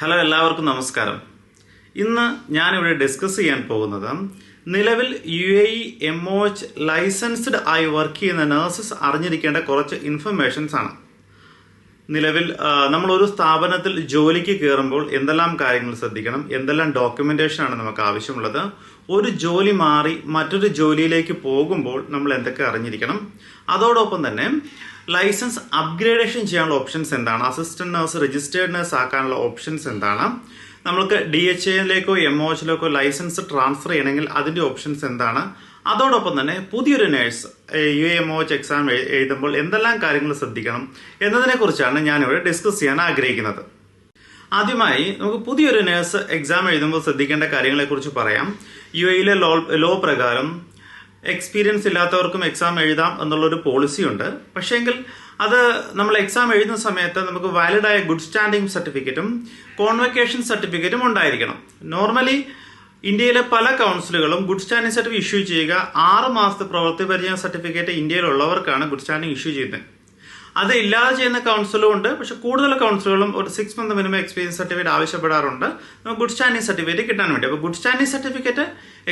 Hello എല്ലാവർക്കും നമസ്കാരം. ഇന്ന് ഞാനിവിടെ ഡിസ്കസ് ചെയ്യാൻ പോകുന്നത് നിലവിൽ U A E M O H licensed ആയി വർക്ക് ചെയ്യുന്ന നഴ്സസ് അറിഞ്ഞിരിക്കേണ്ട കുറച്ച് ഇൻഫർമേഷൻസ് ആണ്. നിലവിൽ നമ്മൾ ഒരു സ്ഥാപനത്തിൽ ജോലിക്ക് കയറുമ്പോൾ എന്തെല്ലാം കാര്യങ്ങൾ ശ്രദ്ധിക്കണം എന്തെല്ലാം ഡോക്യുമെന്റേഷൻ ആണ് നമുക്ക് ആവശ്യമുള്ളത് ഒരു ജോലി മാറി മറ്റൊരു ജോലിയിലേക്ക് പോകുമ്പോൾ നമ്മൾ എന്തൊക്കെ അറിഞ്ഞിരിക്കണം അതോടൊപ്പം തന്നെ ലൈസൻസ് അപ്ഗ്രേഡേഷൻ ചെയ്യാനുള്ള ഓപ്ഷൻസ് എന്താണ്? അസിസ്റ്റന്റ് നഴ്സ് രജിസ്റ്റേർഡ് നഴ്സ് ആക്കാനുള്ള ഓപ്ഷൻസ് എന്താണ്? നമ്മൾക്ക് ഡി എച്ച് എയിലേക്കോ എം ഒ എച്ചിലേക്കോ ലൈസൻസ് ട്രാൻസ്ഫർ ചെയ്യണമെങ്കിൽ അതിന്റെ ഓപ്ഷൻസ് എന്താണ്? അതോടൊപ്പം തന്നെ പുതിയൊരു nurse U M O H exam എഴുതുമ്പോൾ എന്തെല്ലാം കാര്യങ്ങൾ ശ്രദ്ധിക്കണം എന്നതിനെ കുറിച്ചാണ് ഞാനിവിടെ ഡിസ്കസ് ചെയ്യാൻ ആഗ്രഹിക്കുന്നത്. ആദ്യമായി നമുക്ക് പുതിയൊരു നേഴ്സ് എക്സാം എഴുതുമ്പോൾ ശ്രദ്ധിക്കേണ്ട കാര്യങ്ങളെക്കുറിച്ച് പറയാം. യു എയിലെ ലോ ലോ പ്രകാരം എക്സ്പീരിയൻസ് ഇല്ലാത്തവർക്കും എക്സാം എഴുതാം എന്നുള്ളൊരു പോളിസി ഉണ്ട്. പക്ഷേങ്കിൽ അത് നമ്മൾ എക്സാം എഴുതുന്ന സമയത്ത് നമുക്ക് വാലിഡായ ഗുഡ് സ്റ്റാൻഡിംഗ് സർട്ടിഫിക്കറ്റും കോൺവെക്കേഷൻ സർട്ടിഫിക്കറ്റും ഉണ്ടായിരിക്കണം. നോർമലി ഇന്ത്യയിലെ പല കൗൺസിലുകളും ഗുഡ് സ്റ്റാൻഡിംഗ് സർട്ടിഫിക്കറ്റ് ഇഷ്യൂ ചെയ്യുക. ആറ് മാസത്തെ പ്രവൃത്തി പരിചയ സർട്ടിഫിക്കറ്റ് ഇന്ത്യയിലുള്ളവർക്കാണ് ഗുഡ് സ്റ്റാൻഡിംഗ് ഇഷ്യൂ ചെയ്യുന്നത്. അത് ഇല്ലാതെ ചെയ്യുന്ന കൗൺസിലും ഉണ്ട്. പക്ഷെ കൂടുതൽ കൗൺസിലുകളും ഒരു six month minimum experience certificate ആവശ്യപ്പെടാറുണ്ട്. നമുക്ക് ഗുഡ് സ്റ്റാൻഡിംഗ് സർട്ടിഫിക്കറ്റ് കിട്ടാൻ വേണ്ടി. അപ്പോൾ ഗുഡ് സ്റ്റാൻഡിംഗ് സർട്ടിഫിക്കറ്റ്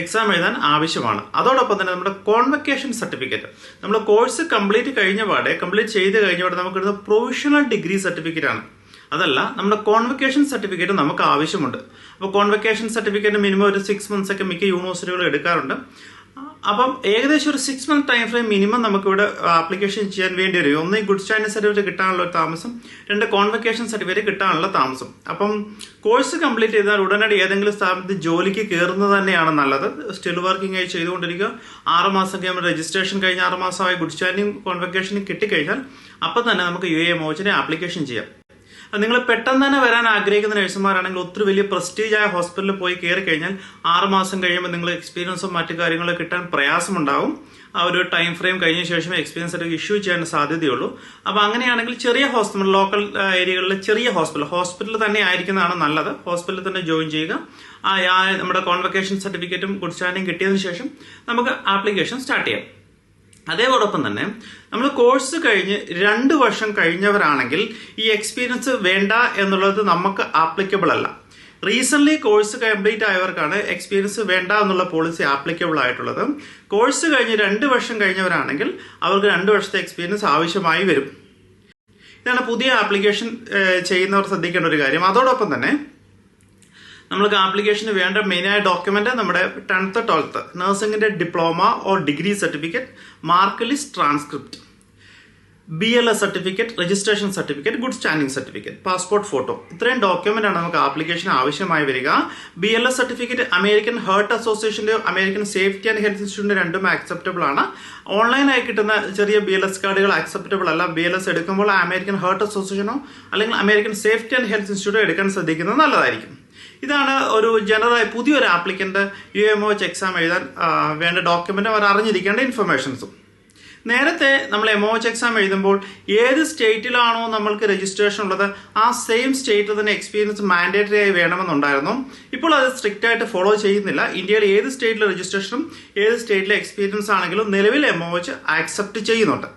എക്സാം എഴുതാൻ ആവശ്യമാണ്. അതോടൊപ്പം തന്നെ നമ്മുടെ കോൺവെക്കേഷൻ സർട്ടിഫിക്കറ്റ് നമ്മൾ കോഴ്സ് കംപ്ലീറ്റ് കഴിഞ്ഞ പാടെ കംപ്ലീറ്റ് ചെയ്ത് കഴിഞ്ഞ പാടെ നമുക്ക് കിട്ടുന്ന പ്രൊവിഷണൽ ഡിഗ്രി സർട്ടിഫിക്കറ്റ് ആണ്. അതല്ല നമ്മുടെ കോൺവെക്കേഷൻ സർട്ടിഫിക്കറ്റ് നമുക്ക് ആവശ്യമുണ്ട്. അപ്പോൾ കോൺവെക്കേഷൻ സർട്ടിഫിക്കറ്റ് മിനിമം ഒരു സിക്സ് മന്ത്സ് ഒക്കെ മിക്ക യൂണിവേഴ്സിറ്റികളും എടുക്കാറുണ്ട്. അപ്പം ഏകദേശം ഒരു six month time frame minimum നമുക്ക് ഇവിടെ ആപ്ലിക്കേഷൻ ചെയ്യാൻ വേണ്ടി വരും ഒന്ന് ഈ ഗുഡ് സ്റ്റാൻഡിംഗ് സർട്ടിഫിക്കറ്റ് കിട്ടാനുള്ള താമസം രണ്ട് കോൺവെക്കേഷൻ സർട്ടിഫിക്കറ്റ് കിട്ടാനുള്ള താമസം. അപ്പം കോഴ്സ് കംപ്ലീറ്റ് ചെയ്താൽ ഉടനടി ഏതെങ്കിലും സ്ഥാപനത്തിൽ ജോലിക്ക് കയറുന്നത് തന്നെയാണ് നല്ലത്. സ്റ്റിൽ വർക്കിംഗ് ആയി ചെയ്തുകൊണ്ടിരിക്കുക. ആറുമാസം കഴിയുമ്പോൾ രജിസ്ട്രേഷൻ കഴിഞ്ഞ് ആറുമാസമായി ഗുഡ് സ്റ്റാൻഡിംഗ് കോൺവെക്കേഷൻ കിട്ടിക്കഴിഞ്ഞാൽ അപ്പം തന്നെ നമുക്ക് യു എ മോച്ചിനെ ആപ്ലിക്കേഷൻ ചെയ്യാം. നിങ്ങൾ പെട്ടെന്ന് തന്നെ വരാൻ ആഗ്രഹിക്കുന്ന നഴ്സുമാരാണെങ്കിൽ ഒത്തിരി വലിയ പ്രസ്റ്റീജ് ആയ ഹോസ്പിറ്റലിൽ പോയി കയറി കഴിഞ്ഞാൽ ആറുമാസം കഴിയുമ്പോൾ നിങ്ങൾ എക്സ്പീരിയൻസും മറ്റു കാര്യങ്ങളും കിട്ടാൻ പ്രയാസമുണ്ടാവും. ആ ഒരു ടൈം ഫ്രെയിം കഴിഞ്ഞ ശേഷം എക്സ്പീരിയൻസ് ഒരു ഇഷ്യൂ ചെയ്യാൻ സാധ്യതയുള്ളൂ. അപ്പോൾ അങ്ങനെയാണെങ്കിൽ ചെറിയ ഹോസ്പിറ്റൽ ലോക്കൽ ഏരിയകളിലെ ചെറിയ ഹോസ്പിറ്റൽ ഹോസ്പിറ്റലിൽ തന്നെ ആയിരിക്കുന്നതാണ് നല്ലത്. ഹോസ്പിറ്റലിൽ തന്നെ ജോയിൻ ചെയ്യുക. ആ ആ നമ്മുടെ കോൺവെക്കേഷൻ സർട്ടിഫിക്കറ്റും ഗുഡ് സ്റ്റാൻഡിങ് കിട്ടിയതിനു ശേഷം നമുക്ക് ആപ്ലിക്കേഷൻ സ്റ്റാർട്ട് ചെയ്യാം. അതേപോടൊപ്പം തന്നെ നമ്മൾ കോഴ്സ് കഴിഞ്ഞ് രണ്ട് വർഷം കഴിഞ്ഞവരാണെങ്കിൽ ഈ എക്സ്പീരിയൻസ് വേണ്ട എന്നുള്ളത് നമുക്ക് ആപ്ലിക്കബിൾ അല്ല. റീസെന്റ് കോഴ്സ് കംപ്ലീറ്റ് ആയവർക്കാണ് എക്സ്പീരിയൻസ് വേണ്ട എന്നുള്ള പോളിസി ആപ്ലിക്കബിൾ ആയിട്ടുള്ളത്. കോഴ്സ് കഴിഞ്ഞ് രണ്ട് വർഷം കഴിഞ്ഞവരാണെങ്കിൽ അവർക്ക് രണ്ട് വർഷത്തെ എക്സ്പീരിയൻസ് ആവശ്യമായി വരും. ഇതാണ് പുതിയ ആപ്ലിക്കേഷൻ ചെയ്യുന്നവർ ശ്രദ്ധിക്കേണ്ട ഒരു കാര്യം. അതോടൊപ്പം തന്നെ നമ്മൾക്ക് ആപ്ലിക്കേഷന് വേണ്ട മെയിനായ ഡോക്യുമെന്റ് നമ്മുടെ tenth twelfth നഴ്സിംഗിന്റെ diploma or degree certificate mark list transcript B L S certificate registration certificate good standing certificate passport photo ഇത്രയും ഡോക്യുമെന്റ് ആണ് നമുക്ക് ആപ്ലിക്കേഷൻ ആവശ്യമായി വരിക. B L S certificate American heart അസോസിയേഷന്റെ അമേരിക്കൻ സേഫ്റ്റി ആൻഡ് ഹെൽത്ത് ഇൻസ്റ്റിറ്റ്യൂട്ടിന്റെ രണ്ടും acceptable ആണ്. ഓൺലൈനായി കിട്ടുന്ന ചെറിയ ബി എൽ എസ് കാർഡുകൾ ആക്സെപ്റ്റബിൾ അല്ല. ബി എൽ എസ് എടുക്കുമ്പോൾ അമേരിക്കൻ ഹേർട്ട് അസോസിയേഷനോ അല്ലെങ്കിൽ അമേരിക്കൻ സേഫ്റ്റി ആൻഡ് ഹെൽത്ത് ഇൻസ്റ്റിറ്റ്യൂട്ടോ എടുക്കാൻ ശ്രദ്ധിക്കുന്നത് നല്ലതായിരിക്കും. ഇതാണ് ഒരു ജനറൽ പുതിയൊരു applicant U M O H exam എഴുതാൻ വേണ്ട ഡോക്യുമെന്റ് അവർ അറിഞ്ഞിരിക്കേണ്ട ഇൻഫർമേഷൻസും നേരത്തെ നമ്മൾ എം ഒ എച്ച് എക്സാം എഴുതുമ്പോൾ ഏത് സ്റ്റേറ്റിലാണോ നമ്മൾക്ക് രജിസ്ട്രേഷൻ ഉള്ളത് ആ സെയിം സ്റ്റേറ്റിൽ തന്നെ എക്സ്പീരിയൻസ് മാൻഡേറ്ററി ആയി വേണമെന്നുണ്ടായിരുന്നു. ഇപ്പോൾ അത് സ്ട്രിക്റ്റ് ആയിട്ട് ഫോളോ ചെയ്യുന്നില്ല. ഇന്ത്യയിൽ ഏത് സ്റ്റേറ്റിലെ രജിസ്ട്രേഷനും ഏത് സ്റ്റേറ്റിലെ എക്സ്പീരിയൻസ് ആണെങ്കിലും നിലവിൽ എം ഒ എച്ച് ആക്സെപ്റ്റ് ചെയ്യുന്നുണ്ട്.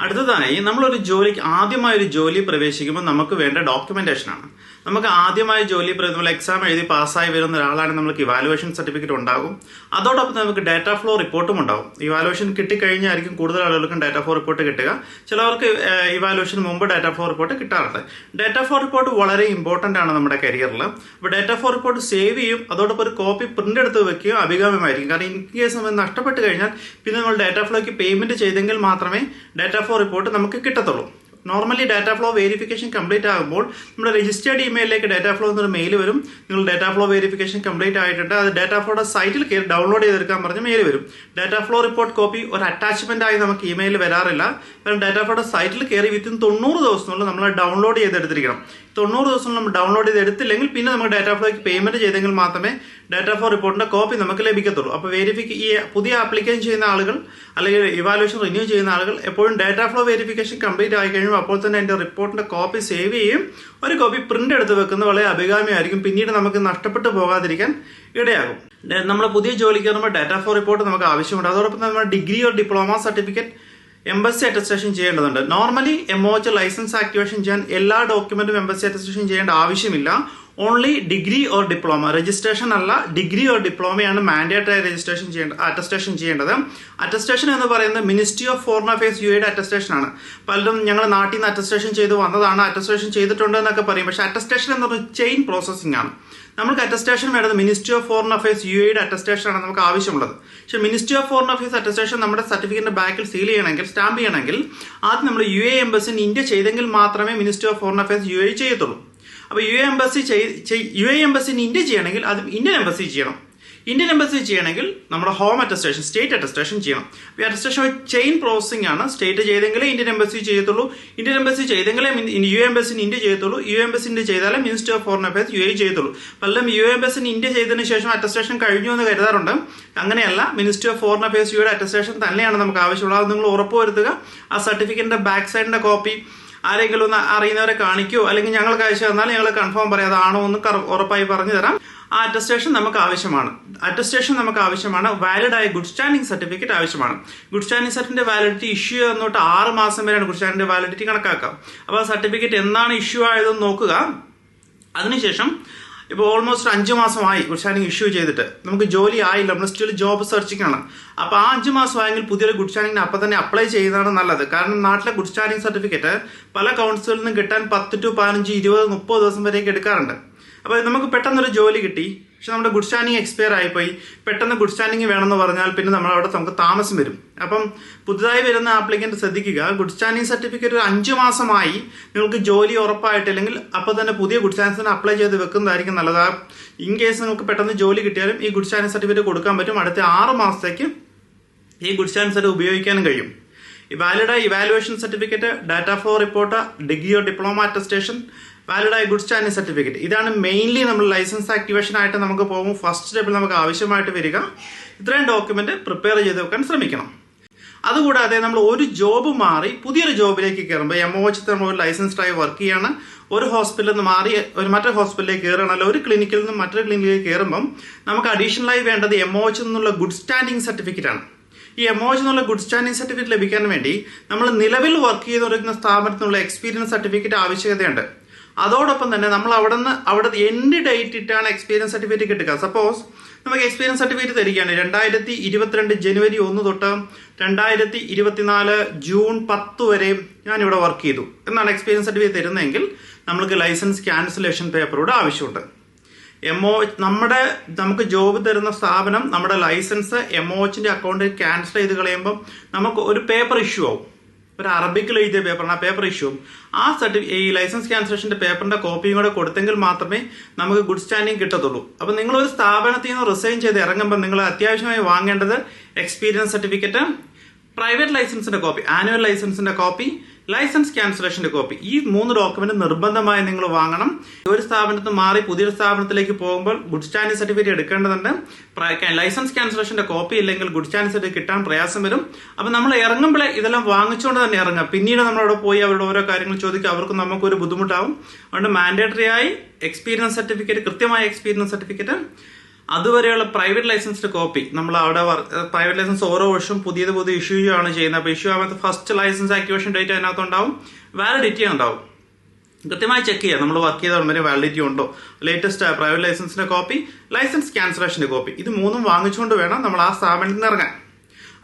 അടുത്തതായി നമ്മളൊരു ജോലിക്ക് ആദ്യമായി ഒരു ജോലി പ്രവേശിക്കുമ്പോൾ നമുക്ക് വേണ്ട ഡോക്യുമെന്റേഷൻ ആണ്. നമുക്ക് ആദ്യമായി ജോലി നമ്മൾ എക്സാം എഴുതി പാസ്സായി വരുന്ന ഒരാളാണ് നമുക്ക് ഇവാലുവേഷൻ സർട്ടിഫിക്കറ്റ് ഉണ്ടാകും. അതോടൊപ്പം നമുക്ക് ഡാറ്റ ഫ്ലോ റിപ്പോർട്ടും ഉണ്ടാകും. ഇവാലുവേഷൻ കിട്ടിക്കഴിഞ്ഞായിരിക്കും കൂടുതൽ ആളുകൾക്കും ഡാറ്റ ഫ്ലോ റിപ്പോർട്ട് കിട്ടുക. ചിലവർക്ക് ഇവാലുവേഷൻ മുമ്പ് ഡാറ്റ ഫ്ലോ റിപ്പോർട്ട് കിട്ടാറുണ്ട്. ഡാറ്റ ഫ്ലോ റിപ്പോർട്ട് വളരെ ഇമ്പോർട്ടന്റ് ആണ് നമ്മുടെ കരിയറിൽ അപ്പോൾ ഡാറ്റ ഫ്ലോ റിപ്പോർട്ട് സേവ് ചെയ്യും. അതോടൊപ്പം ഒരു കോപ്പി പ്രിന്റ് എടുത്ത് വെക്കുകയും അഭികാമ്യമായിരിക്കും. കാരണം ഇൻ കേസ് നമ്മൾ നഷ്ടപ്പെട്ട് കഴിഞ്ഞാൽ പിന്നെ നമ്മൾ ഡാറ്റ ഫ്ലോയ്ക്ക് പേയ്മെന്റ് ചെയ്തെങ്കിൽ മാത്രമേ ഡാറ്റ ഫ്ലോ റിപ്പോർട്ട് നമുക്ക് കിട്ടത്തുള്ളൂ. Normally data flow verification complete ആകുമ്പോൾ നമ്മുടെ രജിസ്റ്റേർഡ് ഇമെയിലിലേക്ക് ഡാറ്റ ഫ്ലോ എന്നൊരു മെയിൽ വരും. നിങ്ങൾ ഡാറ്റ ഫ്ലോ വെരിഫിക്കേഷൻ കംപ്ലീറ്റ് ആയിട്ടുണ്ട്. അത് ഡാറ്റ ഫ്ലോയുടെ സൈറ്റിൽ കയറി ഡൗൺലോഡ് ചെയ്തെടുക്കാൻ പറഞ്ഞ് മെയിൽ വരും. ഡാറ്റ ഫ്ലോ റിപ്പോർട്ട് കോപ്പി ഒരു അറ്റാച്ച്മെന്റ് ആയി നമുക്ക് ഇമെയിൽ വരാറില്ല. കാരണം ഡാറ്റ ഫ്ലോയുടെ സൈറ്റിൽ കയറി വിത്തിൻ തൊണ്ണൂറ് ദിവസത്തിനുള്ളിൽ നമ്മൾ ഡൗൺലോഡ് ചെയ്തെടുത്തിരിക്കണം. തൊണ്ണൂറ് ദിവസം നമ്മൾ ഡൗൺലോഡ് ചെയ്ത് എടുത്തില്ലെങ്കിൽ പിന്നെ നമുക്ക് ഡാറ്റ ഫ്ലോയ്ക്ക് പേയ്മെന്റ് ചെയ്തെങ്കിൽ മാത്രമേ ഡാറ്റ ഫ്ലോ റിപ്പോർട്ടിന്റെ കോപ്പി നമുക്ക് ലഭിക്കത്തുള്ളൂ. അപ്പോൾ വെരിഫിക്ക് ഈ പുതിയ ആപ്ലിക്കേഷൻ ചെയ്യുന്ന ആളുകൾ അല്ലെങ്കിൽ ഇവാലുവേഷൻ റിന്യൂ ചെയ്യുന്ന ആളുകൾ എപ്പോഴും ഡാറ്റ ഫ്ലോ വെരിഫിക്കേഷൻ കംപ്ലീറ്റ് ആയി കഴിയുമ്പോൾ അപ്പോൾ തന്നെ അതിന്റെ റിപ്പോർട്ടിന്റെ കോപ്പി സേവ് ചെയ്യും. ഒരു കോപ്പി പ്രിന്റ് എടുത്ത് വെക്കുന്നത് വളരെ അഭികാമ്യമായിരിക്കും. പിന്നീട് നമുക്ക് നഷ്ടപ്പെട്ടു പോകാതിരിക്കാൻ ഇടയാകും. നമ്മൾ പുതിയ ജോലിക്ക് വരുമ്പോൾ ഡാറ്റ ഫോർ റിപ്പോർട്ട് നമുക്ക് ആവശ്യമുണ്ട്. അതോടൊപ്പം നമ്മുടെ degree or diploma certificate embassy attestation ചെയ്യേണ്ടതുണ്ട്. നോർമലി എം ലൈസൻസ് ആക്ടിവേഷൻ ചെയ്യാൻ എല്ലാ ഡോക്യുമെന്റും എംബസി അറ്റസ്റ്റേഷൻ ചെയ്യേണ്ട ആവശ്യമില്ല. Only degree or diploma registration അല്ല ഡിഗ്രി ഓർ ഡിപ്ലോമയാണ് മാൻഡേറ്ററി രജിസ്ട്രേഷൻ ചെയ്യേണ്ട അറ്റസ്റ്റേഷൻ ചെയ്യേണ്ടത്. അറ്റസ്റ്റേഷൻ എന്ന് പറയുന്നത് ministry of foreign affairs U എയുടെ അറ്റസ്റ്റേഷൻ ആണ്. പലരും ഞങ്ങൾ നാട്ടിൽ നിന്ന് അറ്റസ്റ്റേഷൻ ചെയ്ത് വന്നതാണ്. അറ്റസ്റ്റേഷൻ ചെയ്തിട്ടുണ്ട് എന്നൊക്കെ പറയും. പക്ഷേ അറ്റസ്റ്റേഷൻ എന്ന് പറയുന്നത് ചെയിൻ പ്രോസസ്സിംഗ് ആണ്. നമുക്ക് അറ്റസ്റ്റേഷൻ വേണ്ടത് ministry of foreign affairs U എയുടെ അറ്റസ്റ്റേഷൻ ആണ് നമുക്ക് ആവശ്യമുള്ളത്. പക്ഷേ ministry of foreign affairs attestation നമ്മുടെ സർട്ടിഫിക്കറ്റിന്റെ ബാക്കിൽ സീൽ ചെയ്യണമെങ്കിൽ സ്റ്റാമ്പ് ചെയ്യണമെങ്കിൽ ആദ്യം നമ്മൾ യു എ എംബസിന് ഇന്ത്യ ചെയ്തെങ്കിൽ മാത്രമേ ministry of foreign affairs U A ചെയ്യത്തുള്ളൂ. അപ്പോൾ U A embassy U A എംബസിന് India ചെയ്യണമെങ്കിൽ അത് ഇന്ത്യൻ എംബസി ചെയ്യണം. ഇന്ത്യൻ എംബസി ചെയ്യണമെങ്കിൽ നമ്മുടെ ഹോം അറ്റസ്റ്റേഷൻ സ്റ്റേറ്റ് അറ്റസ്റ്റേഷൻ ചെയ്യണം. ഈ അറ്റസ്റ്റേഷൻ ചെയിൻ പ്രോസസ്സിംഗ് ആണ്. സ്റ്റേറ്റ് ചെയ്തെങ്കിലേ ഇന്ത്യൻ എംബസി ചെയ്യത്തുള്ളൂ. ഇന്ത്യൻ എംബസി ചെയ്തെങ്കിലേ യു എംബസിന് ഇന്ത്യ ചെയ്യത്തുള്ളൂ. യു എംബസിന്റെ ചെയ്താലേ minister of foreign affairs U A ചെയ്യത്തുള്ളൂ. പലരും യു എംബസിന് ഇന്ത്യ ചെയ്തതിന് ശേഷം അറ്റസ്റ്റേഷൻ കഴിഞ്ഞു എന്ന് കരുതാറുണ്ട്. അങ്ങനെയല്ല മിനിസ്റ്റർ ഓഫ് ഫോറിൻ അഫയേഴ്സ് യുടെ അറ്റസ്റ്റേഷൻ തന്നെയാണ് നമുക്ക് ആവശ്യമുള്ളത്. നിങ്ങൾ ഉറപ്പുവരുത്തുക. ആ സർട്ടിഫിക്കറ്റിന്റെ ബാക്ക് സൈഡിന്റെ കോപ്പി ആരെങ്കിലും ഒന്ന് അറിയുന്നവരെ കാണിക്കോ അല്ലെങ്കിൽ ഞങ്ങൾക്ക് അയച്ചു തന്നാൽ ഞങ്ങൾ കൺഫേം പറയാം അതാണോ എന്ന് ഉറപ്പായി പറഞ്ഞു തരാം. ആ അറ്റസ്റ്റേഷൻ നമുക്ക് ആവശ്യമാണ്. അറ്റസ്റ്റേഷൻ നമുക്ക് ആവശ്യമാണ്. വാലിഡ് ആയ ഗുഡ് സ്റ്റാൻഡിംഗ് സർട്ടിഫിക്കറ്റ് ആവശ്യമാണ്. ഗുഡ് സ്റ്റാൻഡിംഗ് സർട്ടിഫിക്കറ്റിന്റെ വാലിഡിറ്റി ഇഷ്യൂ എന്നിട്ട് ആറ് മാസം വരെയാണ് ഗുഡ് സ്റ്റാൻഡിന്റെ വാലിഡിറ്റി കണക്കാക്കാം അപ്പോൾ ആ സർട്ടിഫിക്കറ്റ് എന്താണ് ഇഷ്യൂ ആയതെന്ന് നോക്കുക. അതിനുശേഷം ഇപ്പോൾ ഓൾമോസ്റ്റ് അഞ്ച് മാസമായി ഗുഡ് സ്റ്റാൻഡിംഗ് ഇഷ്യൂ ചെയ്തിട്ട്. നമുക്ക് ജോലി ആയില്ല നമ്മൾ സ്റ്റിൽ ജോബ് സെർച്ചിങ്ങാണ് അപ്പോൾ ആ അഞ്ച് മാസമായെങ്കിൽ പുതിയൊരു ഗുഡ് സ്റ്റാൻഡിംഗിന് അപ്പം തന്നെ അപ്ലൈ ചെയ്യുന്നതാണ് നല്ലത്. കാരണം നാട്ടിലെ ഗുഡ് സ്റ്റാൻഡിങ് സർട്ടിഫിക്കറ്റ് പല കൗൺസിലിൽ നിന്നും കിട്ടാൻ പത്ത് ടു പതിനഞ്ച് ഇരുപത് മുപ്പത് ദിവസം വരെയൊക്കെ എടുക്കാറുണ്ട്. അപ്പോൾ നമുക്ക് പെട്ടെന്നൊരു ജോലി കിട്ടി. പക്ഷെ നമ്മുടെ ഗുഡ് സ്റ്റാൻഡിങ് എക്സ്പയർ ആയിപ്പോയി. പെട്ടെന്ന് ഗുഡ് സ്റ്റാൻഡിങ് വേണമെന്ന് പറഞ്ഞാൽ പിന്നെ നമ്മൾ അവിടെ നമുക്ക് താമസം വരും. അപ്പം പുതുതായി വരുന്ന ആപ്ലിക്കന്റ് ശ്രദ്ധിക്കുക. ഗുഡ് സ്റ്റാൻഡിങ് സർട്ടിഫിക്കറ്റ് ഒരു അഞ്ച് മാസമായി നിങ്ങൾക്ക് ജോലി ഉറപ്പായിട്ടില്ലെങ്കിൽ അപ്പോൾ തന്നെ പുതിയ ഗുഡ് സ്റ്റാൻഡിംഗ് അപ്ലൈ ചെയ്ത് വെക്കുന്നതായിരിക്കും നല്ലത്. ഇൻ കേസ് നിങ്ങൾക്ക് പെട്ടെന്ന് ജോലി കിട്ടിയാലും ഈ ഗുഡ് സ്റ്റാൻഡിങ് സർട്ടിഫിക്കറ്റ് കൊടുക്കാൻ പറ്റും. അടുത്ത ആറ് മാസത്തേക്ക് ഈ ഗുഡ് സ്റ്റാൻഡ് സർട്ടിഫിക്കറ്റ് ഉപയോഗിക്കാനും കഴിയും. Valid evaluation certificate data flow report ഡിഗ്രിയോ diploma attestation valid ആയ ഗുഡ് സ്റ്റാൻഡിംഗ് സർട്ടിഫിക്കറ്റ് ഇതാണ് മെയിൻലി നമ്മൾ ലൈസൻസ് ആക്ടിവേഷൻ ആയിട്ട് നമുക്ക് പോകുമ്പോൾ ഫസ്റ്റ് സ്റ്റെപ്പിൽ നമുക്ക് ആവശ്യമായിട്ട് വരിക. ഇത്രയും ഡോക്യുമെന്റ് പ്രിപ്പയർ ചെയ്ത് വെക്കാൻ ശ്രമിക്കണം. അതുകൂടാതെ നമ്മൾ ഒരു ജോബ് മാറി പുതിയൊരു ജോബിലേക്ക് കയറുമ്പോൾ എം ഒ എച്ച് നമ്മൾ ഒരു ലൈസൻസ്ഡായി വർക്ക് ചെയ്യാണ്. ഒരു ഹോസ്പിറ്റലിൽ നിന്ന് മാറി ഒരു മറ്റൊരു ഹോസ്പിറ്റലിലേക്ക് കയറുകയാണ് അല്ല ഒരു ക്ലിനിക്കിൽ നിന്ന് മറ്റൊരു ക്ലിനിക്കിലേക്ക് കയറുമ്പം നമുക്ക് അഡീഷണലായി വേണ്ടത് എം ഒ എച്ച് എന്നുള്ള ഗുഡ് സ്റ്റാൻഡിംഗ് സർട്ടിഫിക്കറ്റ് ആണ്. ഈ എം ഒ എച്ച് എന്നുള്ള ഗുഡ് സ്റ്റാൻഡിംഗ് സർട്ടിഫിക്കറ്റ് ലഭിക്കാൻ വേണ്ടി നമ്മൾ നിലവിൽ വർക്ക് ചെയ്തുകൊണ്ടിരിക്കുന്ന സ്ഥാപനത്തിനുള്ള എക്സ്പീരിയൻസ് സർട്ടിഫിക്കറ്റ് ആവശ്യകതയുണ്ട്. അതോടൊപ്പം തന്നെ നമ്മൾ അവിടെ നിന്ന് അവിടെ എൻഡ് ഡേറ്റ് ഇട്ടാണ് എക്സ്പീരിയൻസ് സർട്ടിഫിക്കറ്റ് കിട്ടുക. സപ്പോസ് നമുക്ക് എക്സ്പീരിയൻസ് സർട്ടിഫിക്കറ്റ് തരികയാണ്. രണ്ടായിരത്തി ഇരുപത്തിരണ്ട് ജനുവരി ഒന്ന് തൊട്ട് രണ്ടായിരത്തി ഇരുപത്തിനാല് ജൂൺ പത്ത് വരെ ഞാൻ ഇവിടെ വർക്ക് ചെയ്തു. എന്നാണ് എക്സ്പീരിയൻസ് സർട്ടിഫിക്കറ്റ് തരുന്നതെങ്കിൽ നമ്മൾക്ക് ലൈസൻസ് ക്യാൻസലേഷൻ പേപ്പറോട് ആവശ്യമുണ്ട്. എം ഒ നമ്മുടെ നമുക്ക് ജോബ് തരുന്ന സ്ഥാപനം നമ്മുടെ ലൈസൻസ് എം ഒ എച്ചിന്റെ അക്കൗണ്ടിൽ ക്യാൻസൽ ചെയ്ത് കളയുമ്പം നമുക്ക് ഒരു പേപ്പർ ഇഷ്യൂ ആവും. ഒരു അറബിക്കിൽ എഴുതിയ പേപ്പറാണ് ആ പേപ്പർ ഇഷ്യൂ ആ സർട്ടിഫിക്കറ്റ് ഈ ലൈസൻസ് ക്യാൻസലേഷന്റെ പേപ്പറിന്റെ കോപ്പിയും കൂടെ കൊടുത്തെങ്കിൽ മാത്രമേ നമുക്ക് ഗുഡ് സ്റ്റാൻഡിങ് കിട്ടത്തുള്ളൂ. അപ്പൊ നിങ്ങൾ ഒരു സ്ഥാപനത്തിൽ നിന്ന് റിസൈൻ ചെയ്ത് ഇറങ്ങുമ്പോൾ നിങ്ങൾ അത്യാവശ്യമായി വാങ്ങേണ്ടത് എക്സ്പീരിയൻസ് സർട്ടിഫിക്കറ്റ് പ്രൈവറ്റ് ലൈസൻസിന്റെ കോപ്പി ആനുവൽ ലൈസൻസിന്റെ കോപ്പി ലൈസൻസ് ക്യാൻസലേഷന്റെ കോപ്പി. ഈ മൂന്ന് ഡോക്യുമെന്റ് നിർബന്ധമായി നിങ്ങൾ വാങ്ങണം. ഒരു സ്ഥാപനത്തിൽ നിന്ന് മാറി പുതിയൊരു സ്ഥാപനത്തിലേക്ക് പോകുമ്പോൾ ഗുഡ് സ്റ്റാൻഡിംഗ് സർട്ടിഫിക്കറ്റ് എടുക്കേണ്ടതുണ്ട്. ലൈസൻസ് ക്യാൻസലേഷന്റെ കോപ്പി ഇല്ലെങ്കിൽ ഗുഡ് സ്റ്റാൻഡിംഗ് സർട്ടിഫിക്കറ്റ് കിട്ടാൻ പ്രയാസം വരും. അപ്പൊ നമ്മൾ ഇറങ്ങുമ്പോഴേ ഇതെല്ലാം വാങ്ങിച്ചുകൊണ്ട് തന്നെ ഇറങ്ങുക. പിന്നീട് നമ്മൾ അവിടെ പോയി അവരുടെ ഓരോ കാര്യങ്ങൾ ചോദിക്കുക. അവർക്ക് നമുക്ക് ഒരു ബുദ്ധിമുട്ടാവും. അതുകൊണ്ട് മാൻഡേറ്ററി ആയി എക്സ്പീരിയൻസ് സർട്ടിഫിക്കറ്റ് കൃത്യമായ എക്സ്പീരിയൻസ് സർട്ടിഫിക്കറ്റ് അതുവരെയുള്ള പ്രൈവറ്റ് ലൈസൻസ്ഡ് കോപ്പി നമ്മൾ അവിടെ പ്രൈവറ്റ് ലൈസൻസ് ഓരോ വർഷവും പുതിയത് പുതിയ ഇഷ്യൂ ആണ് ചെയ്യുന്നത്. അപ്പോൾ ഇഷ്യൂ ആവാത്ത ഫസ്റ്റ് ലൈസൻസ് ആക്ടിവേഷൻ ഡേറ്റ് അതിനകത്ത് ഉണ്ടാവും വാലിഡിറ്റി ഉണ്ടാവും. കൃത്യമായി ചെക്ക് ചെയ്യാം നമ്മൾ വർക്ക് ചെയ്ത ഉടനെ വാലിഡിറ്റി ഉണ്ടോ? ലേറ്റസ്റ്റ് പ്രൈവറ്റ് ലൈസൻസിന്റെ കോപ്പി ലൈസൻസ് ക്യാൻസലേഷന്റെ കോപ്പി ഇത് മൂന്നും വാങ്ങിച്ചുകൊണ്ട് വേണം നമ്മൾ ആ സ്ഥാപനത്തിൽ നിന്ന് ഇറങ്ങാൻ.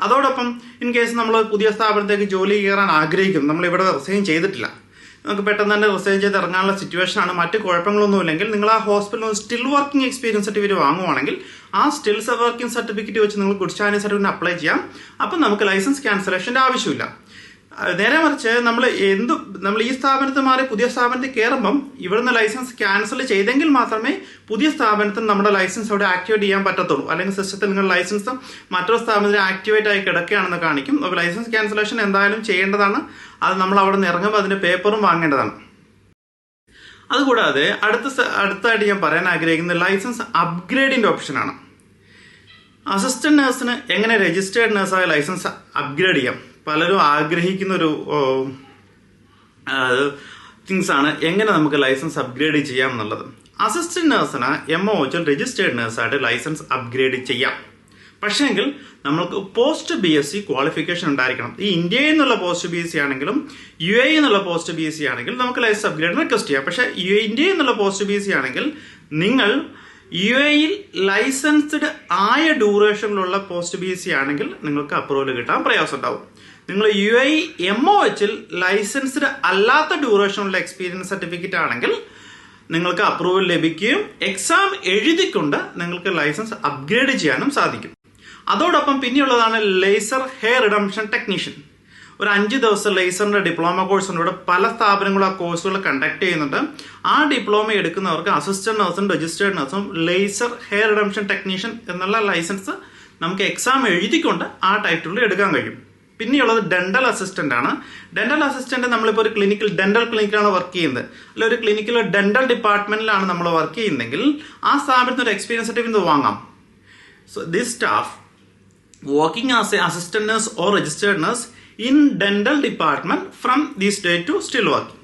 അതോടൊപ്പം ഇൻ കേസ് നമ്മൾ പുതിയ സ്ഥാപനത്തേക്ക് ജോലി കയറാൻ ആഗ്രഹിക്കുന്നു. നമ്മൾ ഇവിടെ റിസൈൻ ചെയ്തിട്ടില്ല. നമുക്ക് പെട്ടെന്ന് തന്നെ റിസൈൻ ചെയ്ത് ഇറങ്ങാനുള്ള സിറ്റുവേഷൻ ആണ്. മറ്റു കുഴപ്പങ്ങളൊന്നും ഇല്ലെങ്കിൽ നിങ്ങൾ ആ ഹോസ്പിറ്റലിൽ സ്റ്റിൽ വർക്കിംഗ് എക്സ്പീരിയൻസ് സർട്ടിഫിക്കറ്റ് വാങ്ങുവാണെങ്കിൽ ആ സ്റ്റിൽ വർക്കിംഗ് സർട്ടിഫിക്കറ്റ് വെച്ച് നിങ്ങൾ ഗുഡ് സ്റ്റാൻഡിംഗ് സർട്ടിഫിക്കറ്റ് അപ്ലൈ ചെയ്യാം. അപ്പം നമുക്ക് ലൈസൻസ് ക്യാൻസലേഷന്റെ ആവശ്യമില്ല. നേരെ മറിച്ച് നമ്മൾ എന്ത് നമ്മൾ ഈ സ്ഥാപനത്തിൽ മാറി പുതിയ സ്ഥാപനത്തിൽ കയറുമ്പം ഇവിടുന്ന് ലൈസൻസ് ക്യാൻസൽ ചെയ്തെങ്കിൽ മാത്രമേ പുതിയ സ്ഥാപനത്തിൽ നമ്മുടെ ലൈസൻസ് അവിടെ ആക്ടിവേറ്റ് ചെയ്യാൻ പറ്റത്തുള്ളൂ. അല്ലെങ്കിൽ സിസ്റ്റത്തിൽ നിങ്ങൾ ലൈസൻസ് മറ്റൊരു സ്ഥാപനത്തിൽ ആക്ടിവേറ്റ് ആയി കിടക്കുകയാണെന്ന് കാണിക്കും. അപ്പോൾ ലൈസൻസ് ക്യാൻസലേഷൻ എന്തായാലും ചെയ്യേണ്ടതാണ്. അത് നമ്മൾ അവിടെ നിന്ന് ഇറങ്ങുമ്പോൾ അതിന്റെ പേപ്പറും വാങ്ങേണ്ടതാണ്. അതുകൂടാതെ അടുത്ത അടുത്തായിട്ട് ഞാൻ പറയാൻ ആഗ്രഹിക്കുന്നത് ലൈസൻസ് അപ്ഗ്രേഡിന്റെ ഓപ്ഷനാണ്. അസിസ്റ്റന്റ് നഴ്സിന് എങ്ങനെ രജിസ്റ്റേർഡ് നഴ്സായ ലൈസൻസ് അപ്ഗ്രേഡ് ചെയ്യാം? പലരും ആഗ്രഹിക്കുന്ന ഒരു തിങ്സ് ആണ് എങ്ങനെ നമുക്ക് ലൈസൻസ് അപ്ഗ്രേഡ് ചെയ്യാം എന്നുള്ളത് അസിസ്റ്റന്റ് നഴ്സിന് എം ഒ എച്ചിൽ രജിസ്റ്റേഡ് നഴ്സായിട്ട് ലൈസൻസ് അപ്ഗ്രേഡ് ചെയ്യാം. പക്ഷേങ്കിൽ നമ്മൾക്ക് post B S C qualification ഉണ്ടായിരിക്കണം. ഈ ഇന്ത്യയിൽ നിന്നുള്ള പോസ്റ്റ് ബി എസ് സി ആണെങ്കിലും യു എ എന്നുള്ള പോസ്റ്റ് ബി എസ് സി ആണെങ്കിൽ നമുക്ക് ലൈസൻസ് അപ്ഗ്രേഡ് റിക്വസ്റ്റ് ചെയ്യാം. പക്ഷേ യു ഇന്ത്യയിൽ നിന്നുള്ള പോസ്റ്റ് ബി എസ് സി ആണെങ്കിൽ നിങ്ങൾ യു എയിൽ ലൈസൻസ്ഡ് ആയ ഡ്യൂറേഷനിലുള്ള പോസ്റ്റ് ബി എസ് സി ആണെങ്കിൽ നിങ്ങൾക്ക് അപ്രൂവൽ കിട്ടാൻ പ്രയാസം ഉണ്ടാവും. നിങ്ങൾ യു ഐ എം ഒ എച്ചിൽ ലൈസൻസ്ഡ് അല്ലാത്ത ഡ്യൂറേഷനുള്ള എക്സ്പീരിയൻസ് സർട്ടിഫിക്കറ്റ് ആണെങ്കിൽ നിങ്ങൾക്ക് അപ്രൂവൽ ലഭിക്കുകയും എക്സാം എഴുതിക്കൊണ്ട് നിങ്ങൾക്ക് ലൈസൻസ് അപ്ഗ്രേഡ് ചെയ്യാനും സാധിക്കും. അതോടൊപ്പം പിന്നെയുള്ളതാണ് ലേസർ ഹെയർ റിഡംഷൻ ടെക്നീഷ്യൻ ഒരു അഞ്ച് ദിവസം ലേസറിന്റെ ഡിപ്ലോമ കോഴ്സ് ഉണ്ട്. ഇവിടെ പല സ്ഥാപനങ്ങളും ആ കോഴ്സുകൾ കണ്ടക്ട് ചെയ്യുന്നുണ്ട്. ആ ഡിപ്ലോമ എടുക്കുന്നവർക്ക് അസിസ്റ്റന്റ് നഴ്സും രജിസ്റ്റേഡ് നഴ്സും ലേസർ ഹെയർ റിഡംഷൻ ടെക്നീഷ്യൻ എന്നുള്ള ലൈസൻസ് നമുക്ക് എക്സാം എഴുതിക്കൊണ്ട് ആ ടൈറ്റിൽ എടുക്കാൻ കഴിയും. പിന്നെയുള്ളത് ഡെന്റൽ അസിസ്റ്റന്റ് ആണ്. ഡെന്റൽ അസിസ്റ്റന്റ് നമ്മളിപ്പോൾ ഒരു ക്ലിനിക്കിൽ ഡെന്റൽ ക്ലിനിക്കിലാണ് വർക്ക് ചെയ്യുന്നത്. അല്ല ഒരു ക്ലിനിക്കിൽ ഡെന്റൽ ഡിപ്പാർട്ട്മെന്റിലാണ് നമ്മൾ വർക്ക് ചെയ്യുന്നതെങ്കിൽ ആ സ്ഥാപനത്തിന് ഒരു എക്സ്പീരിയൻസ് സർട്ടിഫിക്കറ്റ് വാങ്ങാം. So this staff working as a assistant nurse or registered nurse in dental department from these day to still working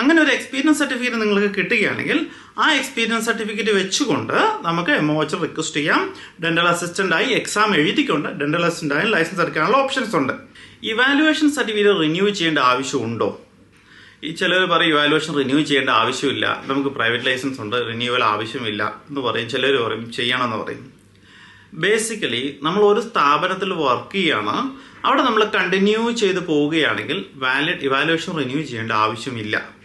അങ്ങനെ ഒരു എക്സ്പീരിയൻസ് സർട്ടിഫിക്കറ്റ് നിങ്ങൾക്ക് കിട്ടുകയാണെങ്കിൽ ആ എക്സ്പീരിയൻസ് സർട്ടിഫിക്കറ്റ് വെച്ചുകൊണ്ട് നമുക്ക് എം ഒ എച്ച് റിക്വസ്റ്റ് ചെയ്യാം. ഡെന്റൽ അസിസ്റ്റന്റ് ആയി എക്സാം എഴുതിക്കൊണ്ട് ഡെന്റൽ അസിസ്റ്റന്റായി ലൈസൻസ് എടുക്കാനുള്ള ഓപ്ഷൻസ് ഉണ്ട്. ഇവാലുവേഷൻ സർട്ടിഫിക്കറ്റ് റിന്യൂ ചെയ്യേണ്ട ആവശ്യമുണ്ടോ? ഈ ചിലർ പറയും ഇവാലുവേഷൻ റിന്യൂ ചെയ്യേണ്ട ആവശ്യമില്ല. നമുക്ക് പ്രൈവറ്റ് ലൈസൻസ് ഉണ്ട് റിന്യൂവൽ ആവശ്യമില്ല എന്ന് പറയും. ചിലർ പറയും ചെയ്യണമെന്ന് പറയും. ബേസിക്കലി നമ്മൾ ഒരു സ്ഥാപനത്തിൽ വർക്ക് ചെയ്യാണ്. അവിടെ നമ്മൾ കണ്ടിന്യൂ ചെയ്ത് പോവുകയാണെങ്കിൽ വാലിഡ് ഇവാലുവേഷൻ റിന്യൂ ചെയ്യേണ്ട ആവശ്യമില്ല.